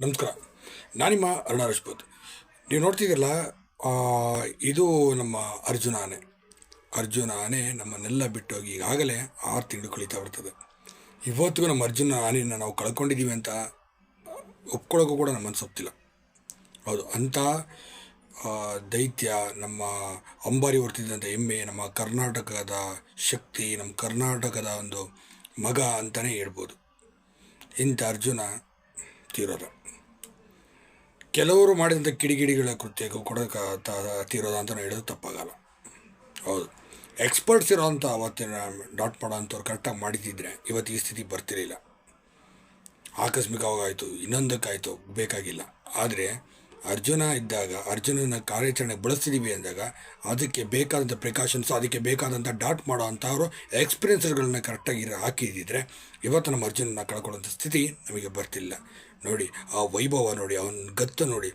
ನಮಸ್ಕಾರ. ನಾನಿಮ್ಮ ಅರುಣ ರಾಜ್ಪೂತ್. ನೀವು ನೋಡ್ತಿದ್ದೀರಲ್ಲ ಇದು ನಮ್ಮ ಅರ್ಜುನ ಆನೆ. ಅರ್ಜುನ ಆನೆ ನಮ್ಮನ್ನೆಲ್ಲ ಬಿಟ್ಟೋಗಿ ಈಗಾಗಲೇ ಆರು ತಿಂಗಳು ಕಳೀತಾ ಬರ್ತದೆ. ಇವತ್ತಿಗೂ ನಮ್ಮ ಅರ್ಜುನ ಆನೆಯನ್ನು ನಾವು ಕಳ್ಕೊಂಡಿದ್ದೀವಿ ಅಂತ ಒಪ್ಕೊಳ್ಳೋಕ್ಕೂ ಕೂಡ ನಮ್ಮ ಒಪ್ತಿಲ್ಲ. ಹೌದು ಅಂಥ ದೈತ್ಯ, ನಮ್ಮ ಅಂಬಾರಿ ಹೊರ್ತಿದ್ದಂಥ ಹೆಮ್ಮೆ, ನಮ್ಮ ಕರ್ನಾಟಕದ ಶಕ್ತಿ, ನಮ್ಮ ಕರ್ನಾಟಕದ ಒಂದು ಮಗ ಅಂತಲೇ ಹೇಳ್ಬೋದು. ಇಂಥ ಅರ್ಜುನ ತೀರೋದ. ಕೆಲವರು ಮಾಡಿದಂಥ ಕಿಡಿಗಿಡಿಗಳ ಕೃತ್ಯಕ್ಕೆ ಕೊಡೋಕೆ ತೀರೋದ ಅಂತ ಹೇಳೋದು ತಪ್ಪಾಗಲ್ಲ. ಹೌದು. ಎಕ್ಸ್ಪರ್ಟ್ಸ್ ಇರೋವಂಥ ಅವತ್ತಿನ ಡಾಟ್ ಮಾಡೋ ಅಂಥವ್ರು ಕರೆಕ್ಟಾಗಿ ಮಾಡಿದ್ದಿದ್ರೆ ಇವತ್ತು ಈ ಸ್ಥಿತಿ ಬರ್ತಿರಲಿಲ್ಲ. ಆಕಸ್ಮಿಕವಾಗಾಯಿತು ಇನ್ನೊಂದಕ್ಕಾಯಿತು, ಬೇಕಾಗಿಲ್ಲ. ಆದರೆ ಅರ್ಜುನ ಇದ್ದಾಗ, ಅರ್ಜುನನ ಕಾರ್ಯಾಚರಣೆ ಬಳಸ್ತಿದ್ದೀವಿ ಅಂದಾಗ, ಅದಕ್ಕೆ ಬೇಕಾದಂಥ ಪ್ರಿಕಾಷನ್ಸ್ ಅದಕ್ಕೆ ಬೇಕಾದಂಥ ಡಾಟ್ ಮಾಡೋ ಅಂಥವರು ಎಕ್ಸ್ಪೀರಿಯನ್ಸ್ಗಳನ್ನ ಕರೆಕ್ಟಾಗಿ ಹಾಕಿದ್ದಿದ್ರೆ ಇವತ್ತು ನಮ್ಮ ಅರ್ಜುನನ ಕಳ್ಕೊಳ್ಳೋಂಥ ಸ್ಥಿತಿ ನಮಗೆ ಬರ್ತಿಲ್ಲ. ನೋಡಿ, ಆ ವೈಭವ ನೋಡಿ, ಅವನ ಗತ್ತು ನೋಡಿ,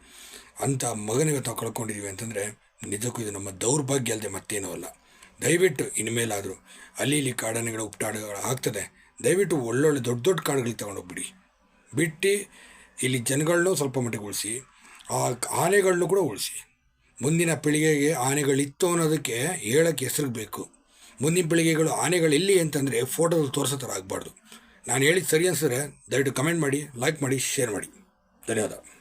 ಅಂಥ ಮಗನಿಗೆ ನಾವು ಕಳ್ಕೊಂಡಿದ್ದೀವಿ ಅಂತಂದರೆ, ನಿಜಕ್ಕೂ ಇದು ನಮ್ಮ ದೌರ್ಭಾಗ್ಯ ಅಲ್ಲದೆ ಮತ್ತೇನೂ ಅಲ್ಲ. ದಯವಿಟ್ಟು ಇನ್ಮೇಲಾದರೂ ಅಲ್ಲಿ ಇಲ್ಲಿ ಕಾಡಾನೆಗಳು ಉಪ್ಟಾಡುಗಳು ಆಗ್ತದೆ, ದಯವಿಟ್ಟು ಒಳ್ಳೊಳ್ಳೆ ದೊಡ್ಡ ದೊಡ್ಡ ಕಾಡುಗಳಿಗೆ ತೊಗೊಂಡೋಗ್ಬಿಡಿ. ಬಿಟ್ಟು ಇಲ್ಲಿ ಜನಗಳನ್ನೂ ಸ್ವಲ್ಪ ಮಟ್ಟಿಗೆ ಉಳಿಸಿ ಆ ಆನೆಗಳನ್ನೂ ಕೂಡ ಉಳಿಸಿ. ಮುಂದಿನ ಪೀಳಿಗೆಗೆ ಆನೆಗಳಿತ್ತು ಅನ್ನೋದಕ್ಕೆ ಹೇಳೋಕ್ಕೆ ಹೆಸರು ಬೇಕು ಮುಂದಿನ ಪೀಳಿಗೆಗಳು ಆನೆಗಳು ಎಲ್ಲಿ ಅಂತಂದರೆ ಫೋಟೋದಲ್ಲಿ ತೋರಿಸೋ ಥರ ಆಗಬಾರ್ದು. ನಾನು ಹೇಳಿದ್ದು ಸರಿ ಅನ್ಸಿದ್ರೆ ದಯವಿಟ್ಟು ಕಮೆಂಟ್ ಮಾಡಿ, ಲೈಕ್ ಮಾಡಿ, ಶೇರ್ ಮಾಡಿ. ಧನ್ಯವಾದ.